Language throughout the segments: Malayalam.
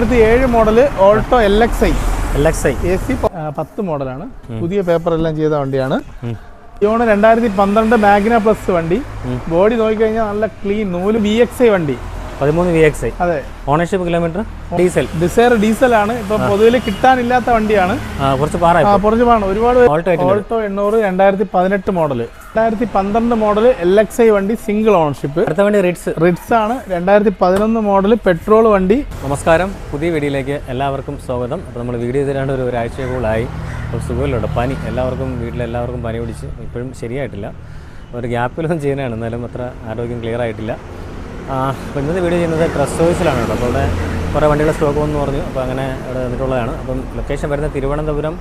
രണ്ടായിരത്തി ഏഴ് model Alto L X I L X I A C പത്ത് മോഡലാണ്. പുതിയ പേപ്പർ എല്ലാം ചെയ്ത വണ്ടിയാണ്. ഇവണ് രണ്ടായിരത്തി പന്ത്രണ്ട് മാഗ്ന പ്ലസ് വണ്ടി. ബോഡി നോക്കിക്കഴിഞ്ഞാൽ നല്ല ക്ലീൻ നൂൽ വി എക്സ് ഐ വണ്ടി. പതിമൂന്ന് വി എക്സ് ഐ അതെ. ഓണർഷിപ്പ് കിലോമീറ്റർ ഡീസൽ ഡിസയർ ആണ്. ഇപ്പൊ പൊതുവിൽ കിട്ടാനില്ലാത്ത വണ്ടിയാണ്. കുറച്ച് പാറായി ആ കുറച്ച് ഒരുപാട് ഓൾട്ടോ എണ്ണൂറ് രണ്ടായിരത്തി പതിനെട്ട് മോഡൽ രണ്ടായിരത്തി പന്ത്രണ്ട് മോഡൽ എൽ എക്സ് ഐ വണ്ടി സിംഗിൾ ഓണർഷിപ്പ് അടുത്ത വണ്ടി റിഡ്സ് റിഡ്സ് ആണ്. രണ്ടായിരത്തി പതിനൊന്ന് മോഡൽ പെട്രോൾ വണ്ടി. നമസ്കാരം. പുതിയ വീഡിയോയിലേക്ക് എല്ലാവർക്കും സ്വാഗതം. അപ്പോൾ നമ്മൾ വീഡിയോ ചെയ്തിട്ട് ഒരു ഒരാഴ്ച കൂടുതലായി അപ്പോൾ സുഖമില്ലുണ്ട് പനി. എല്ലാവർക്കും വീട്ടിലെല്ലാവർക്കും പനി പിടിച്ച് ഇപ്പോഴും ശരിയായിട്ടില്ല. ഒരു ഗ്യാപ്പിലൊന്നും ചെയ്യുന്നതാണ് എന്നാലും അത്ര ആരോഗ്യം ക്ലിയർ ആയിട്ടില്ല. അപ്പോൾ ഇന്നത്തെ വീഡിയോ ചെയ്യുന്നത് ട്രസ്റ്റ് സർവീസിലാണ് കേട്ടോ. അപ്പോൾ ഇവിടെ കുറേ വണ്ടികളുടെ സ്റ്റോക്ക് വന്നു പറഞ്ഞു. അപ്പോൾ അങ്ങനെ ഇവിടെ വന്നിട്ടുള്ളതാണ്. അപ്പം ലൊക്കേഷൻ വരുന്നത് തിരുവനന്തപുരം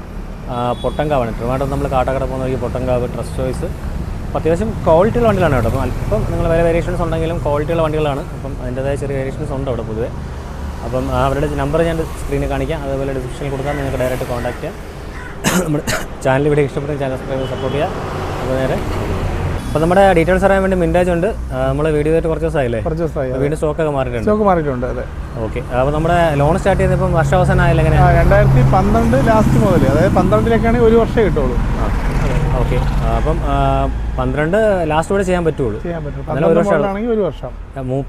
പൊട്ടങ്കാവാണ്. തിരുവനന്തപുരം നമ്മൾ കാട്ടാക്കട പോകുന്ന വഴി പൊട്ടങ്കാവ് ട്രസ്റ്റ് ചോയ്സ് അപ്പോൾ അത്യാവശ്യം ക്വാളിറ്റിയുള്ള വണ്ടികളാണ് കേട്ടോ. അപ്പം അല്പം നിങ്ങൾ വേറെ വേരിയേഷൻസ് ഉണ്ടെങ്കിലും ക്വാളിറ്റിയുള്ള വണ്ടികളാണ്. അപ്പം അതിന്റെതായ ചെറിയ വേരിയേഷൻസ് ഉണ്ട് അവിടെ പൊതുവേ. അപ്പം അവരുടെ നമ്പർ ഞാൻ സ്ക്രീനിൽ കാണിക്കാം. അതുപോലെ ഡിസ്ക്രിപ്ഷനിൽ കൊടുക്കാം. നിങ്ങൾക്ക് ഡയറക്റ്റ് കോൺടാക്റ്റ് ചെയ്യാം. നമ്മുടെ ചാനൽ ഇവിടെ ഇഷ്ടപ്പെടുന്ന ചാനൽ സബ്സ്ക്രൈബ് സപ്പോർട്ട് ചെയ്യുക അപ്പോൾ നേരെ അപ്പോൾ നമ്മുടെ ഡീറ്റെയിൽസ് അറിയാൻ വേണ്ടി മിന്റാജ് ഉണ്ട്. നമ്മൾ വീഡിയോ ആയിട്ട് കുറച്ച് ദിവസമായില്ലേ? കുറച്ച് ദിവസമായി വീണ്ടും സ്റ്റോക്കൊക്കെ മാറിയിട്ടുണ്ട്. സ്റ്റോക്ക് മാറിയിട്ടുണ്ട് അതെ. ഓക്കെ അപ്പോൾ നമ്മുടെ ലോൺ സ്റ്റാർട്ട് ചെയ്തപ്പോൾ വർഷാവസാനം ആയില്ല എങ്ങനെ രണ്ടായിരത്തി പന്ത്രണ്ട് ലാസ്റ്റ് മുതൽ അതായത് പന്ത്രണ്ടിലേക്കാണെങ്കിൽ ഒരു വർഷം കിട്ടുള്ളൂ. ഓക്കെ അപ്പം പന്ത്രണ്ട് ലാസ്റ്റ് കൂടെ ചെയ്യാൻ പറ്റുള്ളൂ. ഒരു ഒരു വർഷം.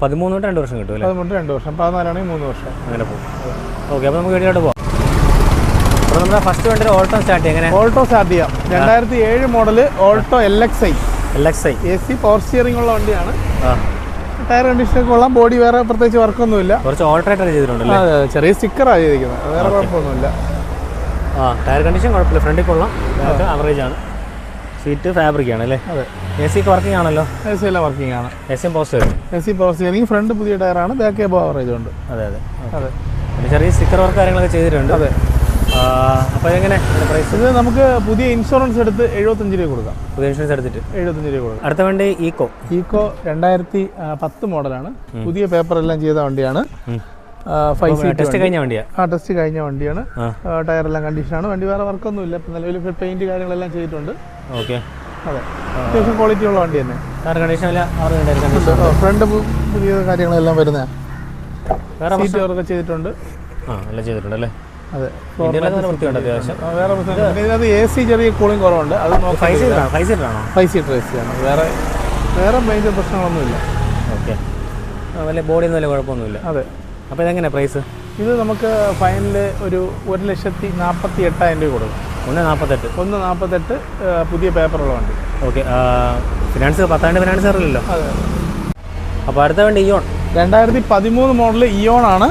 പതിമൂന്ന് തൊട്ട് രണ്ട് വർഷം കിട്ടും പതിമൂന്ന് രണ്ട് വർഷം. പതിനാലാണെങ്കിൽ മൂന്ന് വർഷം. അങ്ങനെ പോകും. ഓക്കെ അപ്പോൾ നമുക്ക് വീട്ടിലോട്ട് പോകാം അപ്പോൾ നമ്മുടെ ഫസ്റ്റ് വേണ്ടി ഓൾട്ടോ സ്റ്റാർട്ട് ചെയ്യാം എങ്ങനെ? ഓൾട്ടോ സ്റ്റാർട്ട് ചെയ്യാം. രണ്ടായിരത്തി ഏഴ് model Alto L X I L X I A C power steering ഉള്ള വണ്ടിയാണ്. ടയർ കണ്ടീഷൻ കൊള്ളാം. ബോഡി വേറെ പ്രത്യേകിച്ച് വർക്കൊന്നുമില്ല കുറച്ച് ഓൾട്ടറേറ്റർ ചെയ്തിട്ടുണ്ടല്ലേ? അതെ അതെ. ചെറിയ സ്റ്റിക്കറാണ് ചെയ്തിരിക്കുന്നത്. വേറെ കുഴപ്പമൊന്നുമില്ല. ആ ടയർ കണ്ടീഷൻ കുഴപ്പമില്ല. ഫ്രണ്ടിൽ കൊള്ളാം. ആവറേജ് ആണ്. സീറ്റ് ഫാബ്രിക് ആണ് അല്ലേ? അതെ. എ സി ഒക്കെ വർക്കിംഗ് ആണല്ലോ? എ സി എല്ലാം വർക്കിംഗ് ആണ്. എ സി പോസ്റ്റ് വരും A C power steering front പുതിയ ടയറാണ് ബാക്ക് എബോ ആവറേജ് ഉണ്ട്. അതെ അതെ. അതെ. ചെറിയ സ്റ്റിക്കർ വർക്ക് കാര്യങ്ങളൊക്കെ ചെയ്തിട്ടുണ്ട്. അതെ. അപ്പോൾ എങ്ങനെ? പ്രൈസ് ഇത് നമുക്ക് പുതിയ ഇൻഷുറൻസ് എടുത്ത് എഴുപത്തഞ്ച് രൂപ കൊടുക്കാം. പുതിയ ഇൻഷുറൻസ് എടുത്തിട്ട്? എഴുപത്തഞ്ച് രൂപ കൊടുക്കാം. അടുത്ത വണ്ടി ഈക്കോ ഈക്കോ രണ്ടായിരത്തി പത്ത് മോഡലാണ്. പുതിയ പേപ്പർ എല്ലാം ചെയ്ത വണ്ടിയാണ്. ടെസ്റ്റ് കഴിഞ്ഞ വണ്ടിയാ? ആ ടെസ്റ്റ് കഴിഞ്ഞ വണ്ടിയാണ്. ടയറെല്ലാം കണ്ടീഷനാണ് വണ്ടി വേറെ വർക്കൊന്നും ഇല്ല ഇപ്പം നിലവിൽ പെയിന്റ് കാര്യങ്ങളെല്ലാം ചെയ്തിട്ടുണ്ട്. ഓക്കെ അതെ. അത്യാവശ്യം ക്വാളിറ്റി ഉള്ള വണ്ടി തന്നെ. ടയർ കണ്ടീഷൻ ഫ്രണ്ട് പുതിയ കാര്യങ്ങളെല്ലാം വരുന്നതാണ് വേറെ സീറ്റ് വർക്ക് ചെയ്തിട്ടുണ്ട്. ആ എല്ലാം ചെയ്തിട്ടുണ്ട് അല്ലേ? അതെ. വേറെ എ സി ചെറിയ കൂളിംഗ് കുറവുണ്ട്. അത് നോക്കാം five സീറ്ററാണോ five five seater A C ആണ്. വേറെ വേറെ മേജർ പ്രശ്നങ്ങളൊന്നുമില്ല. ഓക്കെ വലിയ കുഴപ്പമൊന്നുമില്ല. അതെ. അപ്പോൾ ഇതെങ്ങനെ പ്രൈസ് ഇത് നമുക്ക് ഫൈനൽ ഒരു ഒരു ലക്ഷത്തി നാൽപ്പത്തി എട്ടായിരം രൂപ കൊടുക്കും. ഒന്ന് നാൽപ്പത്തെട്ട് ഒന്ന് നാൽപ്പത്തെട്ട് പുതിയ പേപ്പറുള്ള വണ്ടി. ഓക്കെ ഫിനാൻസ് പത്താണ്ട് ഫിനാൻസ് അറിയില്ലല്ലോ അതെ. അപ്പോൾ അടുത്ത വണ്ടി ഇയോൺ രണ്ടായിരത്തി പതിമൂന്ന് മോഡൽ ഇയോൺ ആണ്.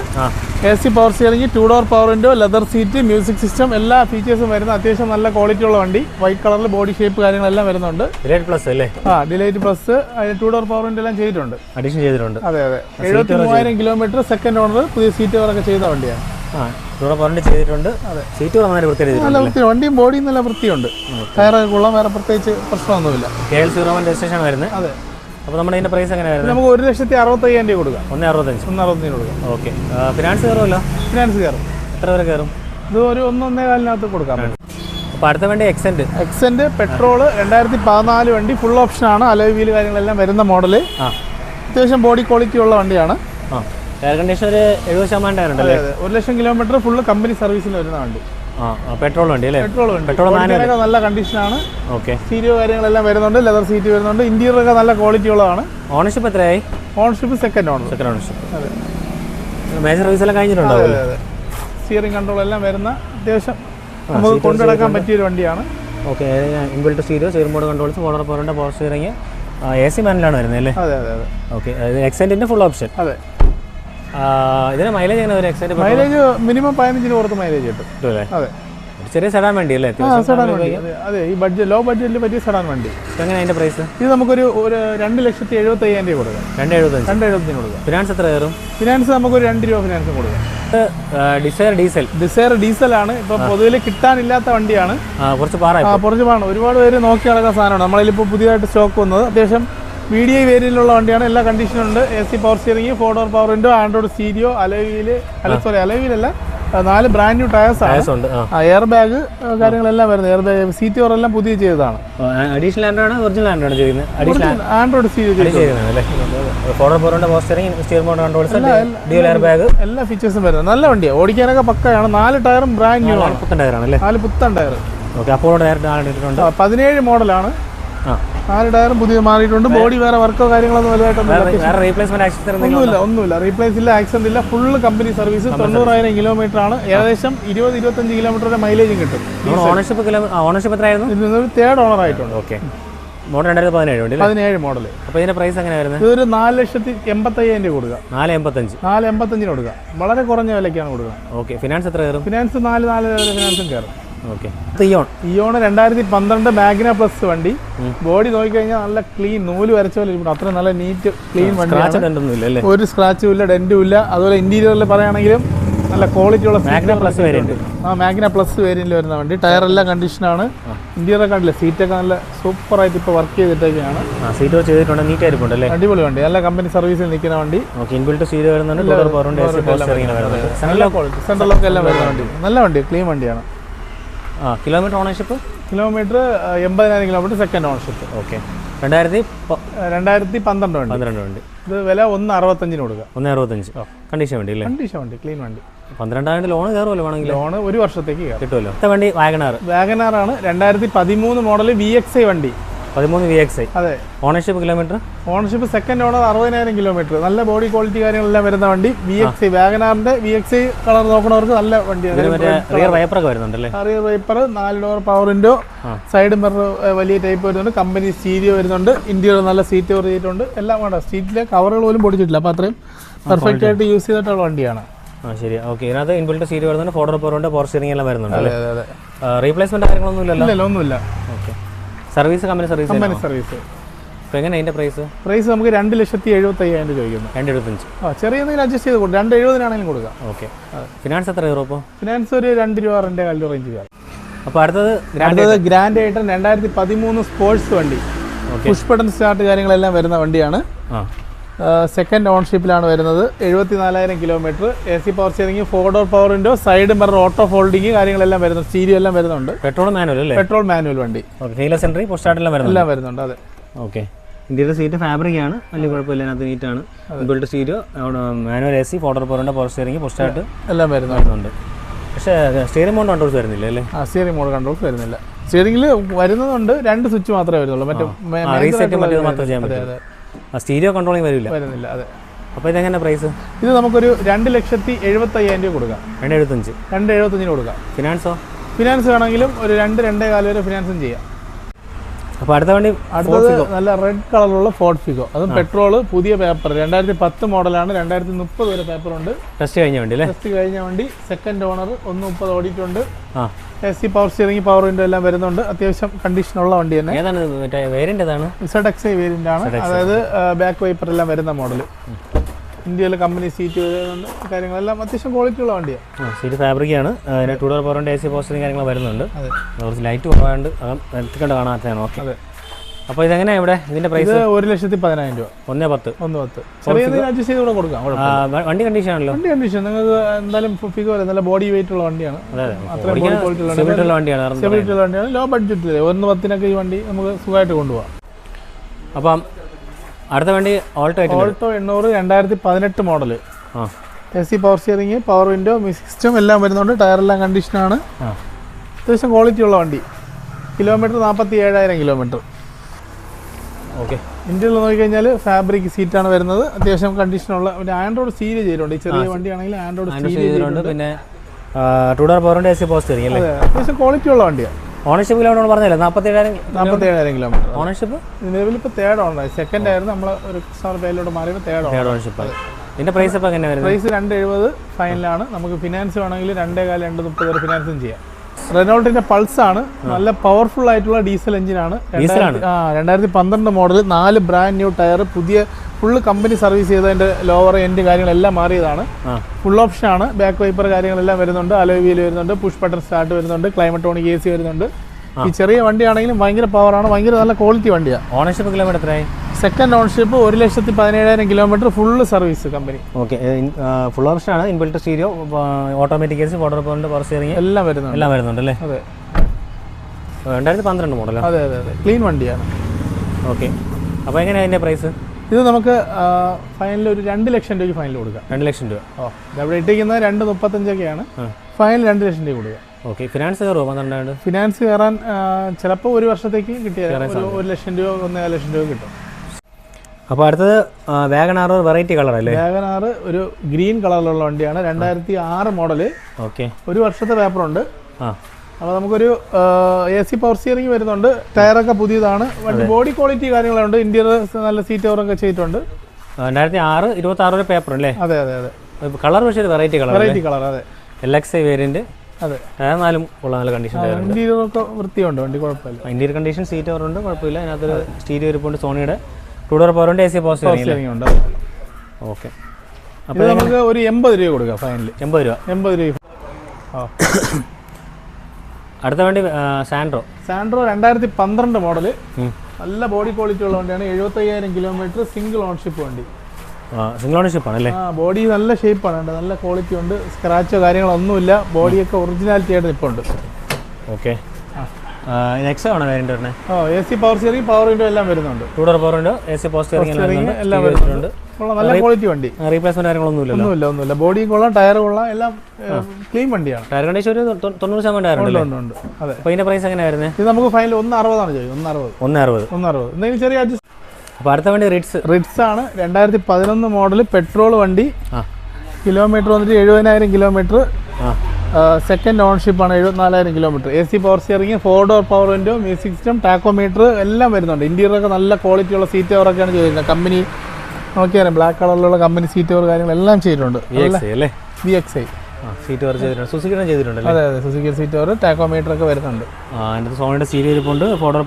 A C power steering two door power window leather seat music system എല്ലാ ഫീച്ചേഴ്സും വരുന്ന അത്യാവശ്യം നല്ല ക്വാളിറ്റി ഉള്ള വണ്ടി. വൈറ്റ് കളറിൽ ബോഡി ഷേപ്പ് കാര്യങ്ങളെല്ലാം വരുന്നുണ്ട്. ഡിലൈറ്റ് പ്ലസ് അല്ലേ? ആ delight plus two door power window എല്ലാം ചെയ്തിട്ടുണ്ട്. അഡീഷൻ ചെയ്തിട്ടുണ്ട്. അതെ അതെ. എഴുപത്തി മൂവായിരം കിലോമീറ്റർ സെക്കൻഡ് ഓണർ പുതിയ സീറ്റ് കവറൊക്കെ ചെയ്ത വണ്ടിയാണ്. ചെയ്തിട്ടുണ്ട്. സീറ്റ് വൃത്തി നല്ല ചെയ്തിട്ടുണ്ട് വൃത്തി വണ്ടിയും ബോഡിയും നല്ല വൃത്തിയുണ്ട്. ടയറൊക്കെ കൊള്ളാം. വേറെ പ്രത്യേകിച്ച് പ്രശ്നമൊന്നുമില്ല. രജിസ്ട്രേഷൻ വരുന്നത്. അതെ. അപ്പോൾ നമ്മുടെ ഇതിന്റെ പ്രൈസ് എങ്ങനെ വരുന്നത് നമുക്ക് ഒരു ലക്ഷത്തി അറുപത്തയ്യായിരം രൂപ കൊടുക്കാം. ഒന്ന് അറുപത്തഞ്ച് ഒന്ന് അറുപത്തഞ്ച് കൊടുക്കാം. ഓക്കെ ഫിനാൻസ് കയറുമല്ലോ ഫിനാൻസ് കയറും എത്ര വരെ കയറും ഇത് ഒരു ഒന്നൊന്നേ കാലിനകത്ത് കൊടുക്കാം. അപ്പോൾ അടുത്ത വണ്ടി എക്സെന്റ് എക്സെന്റ് പെട്രോൾ രണ്ടായിരത്തി പതിനാല് വണ്ടി ഫുൾ ഓപ്ഷനാണ് അലോയ് വീൽ കാര്യങ്ങളെല്ലാം വരുന്ന മോഡൽ ആ. അത്യാവശ്യം ബോഡി ക്വാളിറ്റി ഉള്ള വണ്ടിയാണ്. ആ. എയർ കണ്ടീഷൻ ഒരു എഴുപത് ശതമാനം ടയർ ഉണ്ടല്ലേ? ഒരു ലക്ഷം കിലോമീറ്റർ ഫുള്ള് കമ്പനി സർവീസിൽ വരുന്ന വണ്ടി. പെട്രോൾ വണ്ടി അല്ലേ? പെട്രോൾ വണ്ടി. പെട്രോൾ നല്ല കണ്ടീഷനാണ്. ഓക്കെ. സീരിയോ കാര്യങ്ങളെല്ലാം വരുന്നുണ്ട്. ലെതർ സീറ്റ് വരുന്നുണ്ട്. ഇന്റീരിയർ ഒക്കെ നല്ല ക്വാളിറ്റി ഉള്ളതാണ്. ഓണർഷിപ്പ് എത്രയായി? Ownership second owner second ownership അതെ. മേജർ സർവീസ് എല്ലാം കഴിഞ്ഞിട്ടുണ്ടോ അതെ അതെ സ്റ്റിയറിംഗ് കൺട്രോൾ എല്ലാം വരുന്ന അത്യാവശ്യം നമുക്ക് കൊണ്ടുനടക്കാൻ പറ്റിയൊരു വണ്ടിയാണ്. Okay inbuilt stereo chair mode controls മോഡർ പോറിന്റെ പവർ ഇറങ്ങി എ സി മാനിലാണ് വരുന്നത് അല്ലേ? അതെ അതെ അതെ. ഓക്കെ എക്സെന്റിന്റെ ഫുൾ ഓപ്ഷൻ അതെ. ഇതിന് മൈലേജ് എങ്ങനെ ഒരു എക്സൈറ്റ് മൈലേജ് മിനിമം പതിനഞ്ചിന് പുറത്ത് മൈലേജ് കിട്ടും. അതെ. ചെറിയ സെഡാൻ വണ്ടി അല്ലേ സെഡാൻ വണ്ടി. അതെ ഈ ബഡ്ജറ്റ് ലോ ബഡ്ജറ്റിൽ പറ്റിയ സെഡാൻ വണ്ടി. എങ്ങനെ അതിന്റെ പ്രൈസ് ഇത് നമുക്കൊരു ഒരു രണ്ട് ലക്ഷത്തി എഴുപത്തി അയ്യായിരം രൂപ കൊടുക്കാം. രണ്ട് എഴുപത്തി രണ്ട് എഴുപത്തിന് കൊടുക്കാം. ഫിനാൻസ് എത്ര കയറും? ഫിനാൻസ് നമുക്കൊരു രണ്ട് രൂപ ഫിനാൻസ് കൊടുക്കാം. ഡിസയർ ഡീസൽ ഡിസയർ ഡീസലാണ് ഇപ്പൊ പൊതുവിൽ കിട്ടാനില്ലാത്ത വണ്ടിയാണ്. കുറച്ച് പാറ കുറച്ച് പാടാണ് ഒരുപാട് പേര് നോക്കി നടക്കുന്ന സാധനമാണ്. നമ്മളിപ്പോൾ പുതിയതായിട്ട് സ്റ്റോക്ക് വന്നത്. അത്യാവശ്യം വി ഡി ഐ വേരിയന്റിലുള്ള വണ്ടിയാണ്. എല്ലാ കണ്ടീഷനും ഉണ്ട്. A C power steering four door power window android stereo alloy wheel അല്ല സോറി അലവീലല്ല നാല് ബ്രാൻഡ് ന്യൂ ടയർസ് ആണ്. എയർ ബാഗ് കാര്യങ്ങളെല്ലാം വരുന്നത്. എയർ ബാഗ് സീറ്റ് കവറെല്ലാം പുതിയ ചെയ്തതാണ്. അഡീഷണൽ ആൻഡ്രോയിഡ് ഒറിജിനൽ ആൻഡ്രോയിഡ് ചെയ്യുന്നത് അഡീഷണൽ ആൻഡ്രോയിഡ് സ്റ്റീരിയോ ബാഗ് എല്ലാ ഫീച്ചേഴ്സും വരുന്നത് നല്ല വണ്ടിയാണ് ഓടിക്കാനൊക്കെ പക്കയാണ്. നാല് ടയറും ബ്രാൻഡ് ന്യൂ ആണ്. പുത്തൻ ടയറാണ് അല്ലേ? നാല് പുത്തൻ ടയർ ഓക്കെ അപ്പോൾ പതിനേഴ് മോഡലാണ്. നാല് ടയറും പുതിയ മാറിയിട്ടുണ്ട്. ബോഡി വേറെ വർക്കോ കാര്യങ്ങളൊന്നും വലുതായിട്ടൊന്നും ഒന്നുമില്ല ഒന്നുമില്ല. റീപ്ലേസ് ഇല്ല ആക്സിഡന്റ് ഇല്ല. ഫുള്ള് കമ്പനി സർവീസ് തൊണ്ണൂറായിരം കിലോമീറ്റർ ആണ്. ഏകദേശം ഇരുപത് ഇരുപത്തഞ്ച് കിലോമീറ്ററിന്റെ മൈലേജും കിട്ടും. ഓണർഷിപ്പ് ഓണർഷിപ്പ് എത്രയായിരുന്നു? ഇതിനൊരു തേർഡ് ഓണർ ആയിട്ടുണ്ട്. ഓക്കെ മോഡൽ രണ്ടായിരത്തി പതിനേഴ് പതിനേഴ് മോഡൽ അപ്പോൾ ഇതിന്റെ പ്രൈസ് എങ്ങനെ വരുന്നത്? ഇതൊരു നാല് ലക്ഷത്തി എൺപത്തയ്യായിരം രൂപ കൊടുക്കുക. നാല് എൺപത്തഞ്ച്. നാല് എൺപത്തഞ്ചിന് കൊടുക്കുക. വളരെ കുറഞ്ഞ വിലയ്ക്കാണ് കൊടുക്കുക. ഓക്കെ ഫിനാൻസ് എത്ര കയറും? ഫിനാൻസ് നാല് നാല് ഫിനാൻസും കയറും. ഓക്കെ. ഇയോൺ. രണ്ടായിരത്തി പന്ത്രണ്ട് മാഗ്ന പ്ലസ് വണ്ടി. ബോഡി നോക്കിക്കഴിഞ്ഞാൽ നല്ല ക്ലീൻ നൂൽ വരച്ച പോലെ അത്ര നല്ല നീറ്റ് ക്ലീൻ വണ്ടി ഒരു സ്ക്രാച്ചും ഇല്ല ഡെന്റും ഇല്ല. അതുപോലെ ഇന്റീരിയറിൽ പറയുകയാണെങ്കിലും നല്ല ക്വാളിറ്റി ഉള്ള മാഗ്ന പ്ലസ് വേരിയന്റ് ആ മാഗ്ന പ്ലസ് വേരിയന്റിൽ വരുന്ന വണ്ടി. ടയർ എല്ലാം കണ്ടീഷനാണ് ഇന്റീരിയർ കണ്ടില്ല? സീറ്റൊക്കെ നല്ല സൂപ്പർ ആയിട്ട് ഇപ്പോൾ വർക്ക് ചെയ്തിട്ടൊക്കെയാണ്. സീറ്റ് ചെയ്തിട്ടുണ്ട്. നീറ്റ് ആയിരിക്കും അല്ലേ? അടിപൊളി വണ്ടി. നല്ല കമ്പനി സർവീസിൽ നിൽക്കുന്ന വണ്ടി. ഇൻബിൽറ്റ് സീറ്റ് വരുന്നുണ്ട്. ഡോർ പവറുണ്ട് എ സി പവർ നല്ല ക്വാളിറ്റി സെൻട്രലൊക്കെ എല്ലാം വരുന്ന വണ്ടി. നല്ല വണ്ടി. ക്ലീൻ വണ്ടിയാണ്. ആ കിലോമീറ്റർ ഓണർഷിപ്പ് കിലോമീറ്റർ എൺപതിനായിരം കിലോമീറ്റർ സെക്കൻഡ് ഓണർഷിപ്പ് ഓക്കെ രണ്ടായിരത്തി രണ്ടായിരത്തി പന്ത്രണ്ട് വണ്ടി. പന്ത്രണ്ട് വണ്ടി. ഇത് വില ഒന്ന് അറുപത്തഞ്ചിന് കൊടുക്കുക ഒന്ന് അറുപത്തഞ്ച്. കണ്ടീഷൻ വണ്ടി അല്ലേ? കണ്ടീഷൻ വണ്ടി ക്ലീൻ വണ്ടി. പന്ത്രണ്ടായിരം ലോൺ കയറുമല്ലോ വേണമെങ്കിൽ. ലോൺ ഒരു വർഷത്തേക്ക് കിട്ടുമല്ലോ. വേണ്ടി വണ്ടി വാഗനാർ വാഗനാറാണ് രണ്ടായിരത്തി പതിമൂന്ന് മോഡൽ വി എക്സ് ഐ വണ്ടി. പതിമൂന്ന് വി എക്സ് ഐ അതെ. Ownership kilometre ownership second owner അറുപതിനായിരം കിലോമീറ്റർ നല്ല ബോഡി ക്വാളിറ്റി കാര്യങ്ങളെല്ലാം വരുന്ന വണ്ടി. വി എക്സ് ഐ വാഗനാറിന്റെ വി എക്സ് ഐ കളർ നോക്കുന്നവർക്ക് നല്ല വണ്ടിയാണ് റിയർ വൈപ്പറൊക്കെ വരുന്നുണ്ടല്ലേ? അറിയ വൈപ്പർ നാല് door power window side mirror വലിയ ടൈപ്പ് വരുന്നുണ്ട്. കമ്പനി സ്റ്റീരിയോ വരുന്നുണ്ട്. ഇന്ത്യയിൽ നല്ല സീറ്റ് കവർ ചെയ്തിട്ടുണ്ട്. എല്ലാം വേണ്ട. സീറ്റിലെ കവറുകൾ പോലും പൊടിച്ചിട്ടില്ല. അപ്പോൾ അത്രയും പെർഫെക്റ്റ് ആയിട്ട് യൂസ് ചെയ്തിട്ടുള്ള വണ്ടിയാണ്. ആ ശരി. ഓക്കെ. ഇതിനകത്ത് ഇൻബിൽറ്റ് സീറ്റ് വരുന്നുണ്ട്. ഫോർഡർ പവറുണ്ട് പവർ സ്റ്റിയറിംഗ് എല്ലാം വരുന്നുണ്ട് അല്ലേ? റീപ്ലേസ്മെന്റ് കാര്യങ്ങളൊന്നും ഇല്ലല്ലോ ഒന്നുമില്ല. Service company service company service. അപ്പോൾ എങ്ങനെ അതിന്റെ പ്രൈസ് പ്രൈസ് നമുക്ക് രണ്ട് ലക്ഷത്തി എഴുപത്തി അയ്യായിരം രൂപ ചോദിക്കുന്നു. രണ്ട് എഴുപത്തഞ്ച് ആ ചെറിയ എന്തെങ്കിലും അഡ്ജസ്റ്റ് ചെയ്ത് കൊടുക്കും രണ്ട് എഴുപതിനാണെങ്കിലും കൊടുക്കാം ഓക്കെ ഫിനാൻസ് എത്ര യൂറോ അപ്പോൾ ഫിനാൻസ് ഒരു രണ്ട് രൂപ രണ്ടേ കാൽ രൂപ റേഞ്ച് കയറും അപ്പോൾ അടുത്തത് ഗ്രാൻഡ് അടുത്തത് ഗ്രാൻഡ് ആയിട്ട് രണ്ടായിരത്തി പതിമൂന്ന് സ്പോർട്സ് വണ്ടി. പുഷ്പടൻ പുഷ് സ്റ്റാർട്ട് കാര്യങ്ങളെല്ലാം വരുന്ന വണ്ടിയാണ്. ആ. സെക്കൻഡ് ഓൺഷിപ്പിലാണ് വരുന്നത്. എഴുപത്തി നാലായിരം kilometre A C power steering four door power window side mirror auto folding കാര്യങ്ങളെല്ലാം വരുന്നുണ്ട് സ്റ്റീരിയോ എല്ലാം വരുന്നുണ്ട്. പെട്രോൾ മാനുവൽ അല്ലേ? പെട്രോൾ മാനുവൽ വണ്ടി. വരുന്നുണ്ട്. എല്ലാം വരുന്നുണ്ട് അതെ. ഓക്കെ ഇന്ത്യയുടെ സീറ്റ് ഫാബ്രിക് ആണ്. വലിയ കുഴപ്പമില്ല അതിനകത്ത് നീറ്റ് ആണ്. Build seat manual A C photo പവറുണ്ട് പവർ സ്റ്റിയറിംഗ് പുസ്റ്റായിട്ട് എല്ലാം വരുന്നുണ്ട്. പക്ഷേ സ്റ്റിയറിംഗ് മോഡ് കൺട്രോൾസ് വരുന്നില്ല അല്ലേ? ആ സ്റ്റിയറിംഗ് മോഡ് കൺട്രോൾസ് വരുന്നില്ല. സ്റ്റിയറിംഗിൽ വരുന്നതുണ്ട് രണ്ട് സ്വിച്ച് മാത്രമേ വരുന്നുള്ളൂ. മറ്റേ റീസെറ്റ് മാത്രമേ ചെയ്യാൻ പറ്റുള്ളൂ. പറ്റൂ സ്റ്റീരിയോ കൺട്രോളിങ് വരില്ല. വരുന്നില്ല അതെ. അപ്പോൾ ഇതെങ്ങനെ പ്രൈസ് ഇത് നമുക്കൊരു രണ്ട് ലക്ഷത്തി എഴുപത്തി അയ്യായിരം രൂപ കൊടുക്കാം. രണ്ട് എഴുപത്തഞ്ച് രണ്ട് എഴുപത്തഞ്ചിന് കൊടുക്കാം ഫിനാൻസോ ഫിനാൻസ് വേണമെങ്കിലും ഒരു രണ്ട് രണ്ടേ കാലം വരെ ഫിനാൻസും ചെയ്യാം. അപ്പോൾ അടുത്ത വണ്ടി അടുത്തത് നല്ല റെഡ് കളറുള്ള ഫോർട്ട് ഫിഗോ അതും പെട്രോൾ പുതിയ പേപ്പർ രണ്ടായിരത്തി പത്ത് മോഡലാണ് രണ്ടായിരത്തി മുപ്പത് വരെ പേപ്പറുണ്ട് ടെസ്റ്റ് കഴിഞ്ഞ വണ്ടി അല്ലേ? ടെസ്റ്റ് കഴിഞ്ഞ വണ്ടി. സെക്കൻഡ് ഓണർ ഒന്ന് മുപ്പത് ഓടിയിട്ടുണ്ട് A C power steering power window എല്ലാം വരുന്നുണ്ട്. അത്യാവശ്യം കണ്ടീഷനുള്ള വണ്ടി തന്നെ. ഏതാണ്? വേരിയന്റ് ഏതാണ്? ഇസഡ് എക്സ് വേരിയന്റ് ആണ്. അതായത് ബാക്ക് വൈപ്പർ എല്ലാം വരുന്ന മോഡൽ ഇന്ത്യയിൽ കമ്പനി സീറ്റ് വരുന്നുണ്ട്. കാര്യങ്ങളെല്ലാം അത്യാവശ്യം ക്വാളിറ്റി ഉള്ള വണ്ടിയാണ് സീറ്റ് ഫാബ്രിക് ആണ്. അതിന് ടൂ ഡോർ പവറുണ്ട് എ സി പോസ്റ്റിംഗ് കാര്യങ്ങൾ വരുന്നുണ്ട്. കുറച്ച് ലൈറ്റ് കുറവാണ്ട് അകം എത്തിക്കൊണ്ട് കാണാത്തതാണ്. ഓക്കെ അപ്പോൾ ഇതെങ്ങനെയാണ് ഇവിടെ? ഇതിന്റെ പ്രൈസ് ഒരു ലക്ഷത്തി പതിനായിരം രൂപ. ഒന്നേ പത്ത്. ഒന്ന് പത്ത്. അഡ്ജസ്റ്റ് ചെയ്ത് കൂടെ കൊടുക്കാം. വണ്ടി കണ്ടീഷൻ ആണല്ലോ. വണ്ടി കണ്ടീഷൻ നിങ്ങൾക്ക് എന്തായാലും ഫിഗർ നല്ല ബോഡി വെയിറ്റ് ഉള്ള വണ്ടിയാണ്. അത്ര വണ്ടിയാണ്. ലോ. ബഡ്ജറ്റിൽ ഒന്ന് പത്തിനൊക്കെ ഈ വണ്ടി നമുക്ക് സുഖമായിട്ട് കൊണ്ടുപോകാം അപ്പം അടുത്ത വണ്ടി ഓൾട്ടോ ഓൾട്ടോ എണ്ണൂറ് രണ്ടായിരത്തി പതിനെട്ട് മോഡൽ ആ. A C power steering power window music system എല്ലാം വരുന്നുണ്ട്. ടയറെല്ലാം കണ്ടീഷനാണ് അത്യാവശ്യം ക്വാളിറ്റി ഉള്ള വണ്ടി. കിലോമീറ്റർ നാൽപ്പത്തി ഏഴായിരം കിലോമീറ്റർ ഓക്കെ ഇന്ത്യയിൽ നോക്കിക്കഴിഞ്ഞാൽ ഫാബ്രിക് സീറ്റാണ് വരുന്നത്. അത്യാവശ്യം കണ്ടീഷനുള്ള പിന്നെ ആൻഡ്രോയിഡ് സ്റ്റീൽ ചെയ്തിട്ടുണ്ട്. ഈ ചെറിയ വണ്ടിയാണെങ്കിൽ ആൻഡ്രോയിഡ് സ്റ്റീൽ ചെയ്തിട്ടുണ്ട്. പിന്നെ ടൂ ഡോർ പവറുണ്ട് എ സി സ്റ്റിയറിംഗ് അല്ലേ? അതെ അത്യാവശ്യം ക്വാളിറ്റി ഉള്ള വണ്ടിയാണ് ഓണർഷിപ്പ് കിലോമീറ്റർ പറഞ്ഞല്ലേ? നാൽപ്പത്തി ഏഴായിരം കിലോമീറ്റർ. ഓണർഷിപ്പ് നിലവിൽ ഇപ്പോൾ തേർഡ് ഓണർ സെക്കൻഡ് ആയിരുന്നു നമ്മൾ ഒരു സാർ പേരിലോട്ട് മാറിയപ്പോൾ തേർഡ് തേർഡ് ഓണർഷിപ്പ് ഇതിന്റെ പ്രൈസ് ഇപ്പോൾ എങ്ങനെ വരുന്നത്? പ്രൈസ് രണ്ട് എഴുപത് ഫൈനലാണ് നമുക്ക് ഫിനാൻസ് വേണമെങ്കിൽ രണ്ടേ കാലം രണ്ട് മുപ്പത് വരെ ഫിനാൻസും ചെയ്യാം. റെനോൾട്ടിന്റെ പൾസ് ആണ് നല്ല പവർഫുൾ ആയിട്ടുള്ള ഡീസൽ എഞ്ചിനാണ്. രണ്ടായിരത്തി പന്ത്രണ്ട് മോഡൽ നാല് ബ്രാൻഡ് ന്യൂ ടയർ പുതിയ ഫുള്ള് കമ്പനി സർവീസ് ചെയ്തതിന്റെ ലോവർ എൻഡ് കാര്യങ്ങളെല്ലാം മാറിയതാണ്. ഫുൾ ഓപ്ഷൻ ആണ്. ബാക്ക് വൈപ്പർ കാര്യങ്ങളെല്ലാം വരുന്നുണ്ട്. അലോയ് വീൽ വരുന്നുണ്ട്. പുഷ് ബട്ടൺ സ്റ്റാർട്ട് വരുന്നുണ്ട്. ക്ലൈമറ്റ് ഓണിക് എ സി വരുന്നുണ്ട്. ഈ ചെറിയ വണ്ടിയാണെങ്കിലും ഭയങ്കര പവറാണ് ഭയങ്കര നല്ല ക്വാളിറ്റി വണ്ടിയാണ് ഓണർഷിപ്പ് കിലോമീറ്റർ എത്രയായി? സെക്കൻഡ് ഓൺഷിപ്പ് ഒരു ലക്ഷത്തി പതിനേഴായിരം kilometre full service company okay full option ആണ്. Inverter stereo automatic A C photo point power steering എല്ലാം വരുന്നുണ്ട്. എല്ലാം വരുന്നുണ്ട് അല്ലേ? അതെ. രണ്ടായിരത്തി പന്ത്രണ്ട് മോഡലോ അതെ അതെ അതെ. ക്ലീൻ വണ്ടിയാണ്. ഓക്കെ അപ്പോൾ എങ്ങനെയാണ് അതിന്റെ പ്രൈസ് ഇത് നമുക്ക് ഫൈനൽ ഒരു രണ്ട് ലക്ഷം രൂപയ്ക്ക് ഫൈനൽ കൊടുക്കാം. രണ്ട് ലക്ഷം രൂപ. ഓ ഇവിടെ ഇട്ടിരിക്കുന്നത് രണ്ട് മുപ്പത്തഞ്ചൊക്കെയാണ്. ഫൈനൽ രണ്ട് ലക്ഷം രൂപ കൊടുക്കുക ഓക്കെ ഫിനാൻസ് കയറുമോ പന്ത്രണ്ടാണ്ട് ഫിനാൻസ് കയറാൻ ചിലപ്പോൾ ഒരു വർഷത്തേക്ക് കിട്ടിയ ഒരു ഒരു ലക്ഷം രൂപ ഒന്നര ലക്ഷം രൂപ കിട്ടും. അപ്പോൾ അടുത്തത് വേഗനാറ് വെറൈറ്റി കളർ അല്ലേ വേഗനാറ് ഒരു ഗ്രീൻ കളറിലുള്ള വണ്ടിയാണ്. രണ്ടായിരത്തി ആറ് മോഡൽ. ഓക്കെ. ഒരു വർഷത്തെ പേപ്പർ ഉണ്ട്. അപ്പോൾ നമുക്കൊരു എ സി പവർ സ്റ്റിയറിംഗ് വരുന്നുണ്ട്. ടയറൊക്കെ പുതിയതാണ്. വണ്ടി ബോഡി ക്വാളിറ്റി കാര്യങ്ങളുണ്ട്. ഇന്റീരിയർ നല്ല സീറ്റ് കവറൊക്കെ ചെയ്തിട്ടുണ്ട്. രണ്ടായിരത്തി ആറ് ഇരുപത്തി ആറ് വരെ പേപ്പർ അല്ലേ അതെ അതെ അതെ. കളർ പക്ഷേ വെറൈറ്റി കളർ വെറൈറ്റി കളർ അതെ. എൽ എക്സ് ഐ വേരിയന്റ് അതെ. എന്നാലും ഉള്ള നല്ല കണ്ടീഷൻ ഇന്റീരിയർ ഒക്കെ വൃത്തിയുണ്ട്. വണ്ടി കുഴപ്പമില്ല. ഇന്റീരിയർ കണ്ടീഷൻ സീറ്റ് കവറുണ്ട് കുഴപ്പമില്ല. അതിനകത്ത് സ്റ്റീരിയോ ഇരിപ്പുണ്ട് സോണിയുടെ ടൂ ഡോർ പവറുണ്ട് എ സി പോസ്റ്റ് സ്റ്റിയറിംഗ് ഉണ്ട് ഓക്കെ അപ്പോൾ നമുക്ക് ഒരു എൺപത് രൂപ കൊടുക്കാം ഫൈനൽ എൺപത് രൂപ. എൺപത് രൂപ. അടുത്ത വണ്ടി സാൻഡ്രോ സാൻഡ്രോ രണ്ടായിരത്തി പന്ത്രണ്ട് മോഡൽ നല്ല ബോഡി ക്വാളിറ്റി ഉള്ള വണ്ടിയാണ്. എഴുപത്തയ്യായിരം കിലോമീറ്റർ സിംഗിൾ ഓൺഷിപ്പ് വണ്ടി. സിംഗിൾ ഓണർഷിപ്പ് ആണ് അല്ലേ ബോഡി നല്ല ഷേപ്പാണ് ഉണ്ട് നല്ല ക്വാളിറ്റി ഉണ്ട്. സ്ക്രാച്ചോ കാര്യങ്ങളൊന്നുമില്ല ബോഡിയൊക്കെ ഒറിജിനാലിറ്റി ആയിട്ട് നിൽപ്പുണ്ട് ഓക്കെ എക്സ് ആണോ വരുന്നത് പറഞ്ഞത് ഓ A C power steering power window എല്ലാം വരുന്നുണ്ട്. Two door window A C power steering എല്ലാം വരുന്നുണ്ട്. നല്ല ക്വാളിറ്റി വണ്ടി. റീപ്ലേസ്മെന്റ് കാര്യങ്ങളൊന്നും ഇല്ല ഒന്നുമില്ല ഒന്നുമില്ല. ബോഡി കൊള്ളാം ടയർ കൊള്ളാം എല്ലാം ക്ലീൻ വണ്ടിയാണ്. ടയർ കണ്ടീഷൻ ഒരു തൊണ്ണൂറ് ശതമാനം ടയർ ഉണ്ട് ഉണ്ട് അതെ. അപ്പോൾ ഇതിന്റെ പ്രൈസ് എങ്ങനെ വരുന്നത് ഇത് നമുക്ക് ഫൈനൽ ഒന്ന് അറുപതാണ് ചെയ്യും ഒന്ന് അറുപത് ഒന്ന് അറുപത് ഒന്ന് അറുപത് എന്തെങ്കിലും ചെറിയ അഡ്ജസ്റ്റ് അപ്പോൾ അടുത്ത വണ്ടി റിഡ്സ് റിഡ്സ് ആണ്. രണ്ടായിരത്തി പതിനൊന്ന് മോഡൽ പെട്രോൾ വണ്ടി കിലോമീറ്റർ വന്നിട്ട് എഴുപതിനായിരം കിലോമീറ്റർ സെക്കൻഡ് ഓൺഷിപ്പ് ആണ് എഴുപത്തിനാലായിരം kilometre A C power steering four door power window music system tachometer എല്ലാം വരുന്നുണ്ട്. ഇന്റീരിയർ ഒക്കെ നല്ല ക്വാളിറ്റിയുള്ള സീറ്റ് കവറൊക്കെയാണ് ചെയ്തിരിക്കുന്നത്. കമ്പനി നോക്കിയാലും ബ്ലാക്ക് കളറിലുള്ള കമ്പനി സീറ്റ് കവർ കാര്യങ്ങളെല്ലാം ചെയ്തിട്ടുണ്ട്. വി എക്സ് ഐ സീറ്റ് ചെയ്തിട്ടുണ്ട്. സുസുക്കിയുടെ ചെയ്തിട്ടുണ്ടല്ലേ? അതെ അതെ സുസുക്കി സീറ്റ് കവർ ടാക്കോമീറ്റർ ഒക്കെ വരുന്നുണ്ട്. ആ സോണിയുടെ ഫോട്ടോ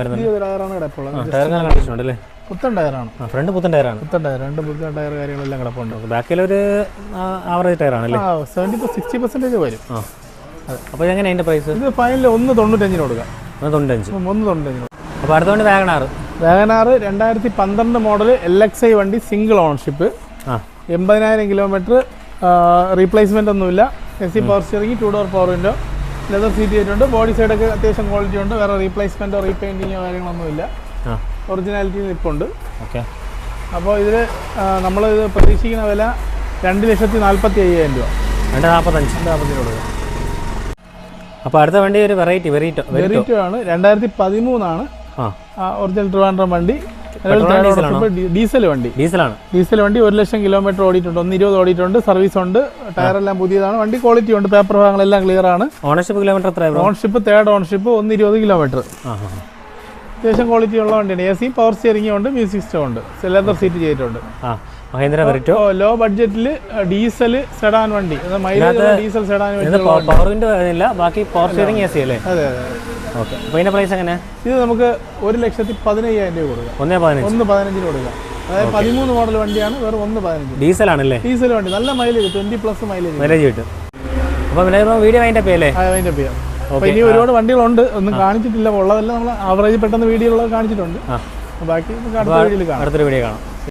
വരുന്നുണ്ട്. ടയറാണ് കിടപ്പുള്ളത്? കണ്ടീഷൻ പുത്തൻ ടയറാണ് ഫ്രണ്ട് പുത്തൻ ടയറാണ് പുത്തൻ ടയർ രണ്ട് പുത്തൻ ടയർ കാര്യങ്ങളെല്ലാം കിടപ്പുണ്ട്. ബാക്കിലൊരു ആവറേജ് ടയറാണ് അല്ലേ സെവന്റി സിക്സ്റ്റി പെർസെന്റേജ് വരും. ആ അപ്പോൾ എങ്ങനെ അതിന്റെ പ്രൈസ് ഇത് ഫൈനൽ ഒന്ന് തൊണ്ണൂറ്റഞ്ചിന് കൊടുക്കാം. തൊണ്ണൂറ്റഞ്ച്. ഒന്ന് തൊണ്ണൂറ്റഞ്ചിന് അപ്പോൾ വാഗണാർ വാഗനാർ രണ്ടായിരത്തി പന്ത്രണ്ട് മോഡൽ എൽ എക്സ് ഐ വണ്ടി സിംഗിൾ ഓൺഷിപ്പ് ആ. എൺപതിനായിരം കിലോമീറ്റർ റീപ്ലേസ്മെന്റ് ഒന്നുമില്ല. A C power steering two door power window leather seat ചെയ്തിട്ടുണ്ട് ബോഡി സൈഡൊക്കെ അത്യാവശ്യം ക്വാളിറ്റി ഉണ്ട്. വേറെ റീപ്ലേസ്മെന്റോ റീപെയിന്റിങ്ങോ കാര്യങ്ങളൊന്നുമില്ല ഒറിജിനാലിറ്റി നിൽപ്പുണ്ട് ഓക്കെ. അപ്പോൾ ഇതിൽ നമ്മൾ ഇത് പ്രതീക്ഷിക്കുന്ന വില രണ്ട് ലക്ഷത്തി നാൽപ്പത്തി അയ്യായിരം രൂപ. രണ്ട് നാൽപ്പത്തഞ്ച് നാൽപ്പത്തി രൂപ അപ്പോൾ അടുത്ത വണ്ടി ഒരു വെറൈറ്റി വെറൈറ്റോ വെറൈറ്റോ ആണ്. രണ്ടായിരത്തി പതിമൂന്നാണ് ആ ഒറിജിനൽ ട്രിവാൻഡ്രം വണ്ടി. ഡീസൽ വണ്ടി. ഡീസലാണ്. ഡീസൽ വണ്ടി ഒരു ലക്ഷം കിലോമീറ്റർ ഓടിയിട്ടുണ്ട്. ഒന്ന് ഇരുപത് ഓടിയിട്ടുണ്ട്. സർവീസ് ഉണ്ട്. ടയർ എല്ലാം പുതിയതാണ്. വണ്ടി ക്വാളിറ്റി ഉണ്ട്. പേപ്പർ ഭാഗങ്ങളെല്ലാം ക്ലിയർ ആണ്. ഓണർഷിപ്പ് കിലോമീറ്റർ എത്ര ഓൺഷിപ്പ് തേർഡ് ഓണർഷിപ്പ് ഒന്ന് ഇരുപത് കിലോമീറ്റർ. അത്യാവശ്യം ക്വാളിറ്റി ഉള്ള വണ്ടിയാണ്. എ സി പവർ സ്റ്റിയറിംഗ് ഉണ്ട്. മ്യൂസിക് സിസ്റ്റം ഉണ്ട്. ലെതർ സീറ്റ് ചെയ്തിട്ടുണ്ട്. മഹേന്ദ്ര വെറിറ്റോ ലോ ബഡ്ജറ്റിൽ ഡീസൽ സെഡാൻ വണ്ടി. Mileage diesel sedan power window ഇല്ല. ബാക്കി പവർ സ്റ്റിയറിംഗ് എ സി അല്ലേ? അതെ അതെ. ഓക്കെ. അപ്പോൾ ഇതിന്റെ പ്രൈസ് എങ്ങനെ ഇത് നമുക്ക് ഒരു ലക്ഷത്തി പതിനയ്യായിരം രൂപ കൊടുക്കാം. ഒന്നേ പതിനഞ്ച്. ഒന്ന് പതിനഞ്ചിന് കൊടുക്കാം. അതായത് പതിമൂന്ന് മോഡൽ വണ്ടിയാണ് വേറെ ഒന്ന് പതിനഞ്ച്. ഡീസലാണല്ലേ? ഡീസൽ വണ്ടി. നല്ല mileage twenty plus mileage mileage കിട്ടും. അപ്പോൾ വീഡിയോ അതിന്റെ പേ അല്ലേ അതിന്റെ ചെയ്യാം അപ്പോൾ ഇനി ഒരുപാട് വണ്ടികളുണ്ട്. ഒന്നും കാണിച്ചിട്ടില്ല. ഉള്ളതെല്ലാം നമ്മൾ ആവറേജ് പെട്ടെന്ന് വീഡിയോകളൊക്കെ കാണിച്ചിട്ടുണ്ട്. ബാക്കി അടുത്ത വീഡിയോയിൽ കാണാം. അടുത്തൊരു വീഡിയോ കാണാം.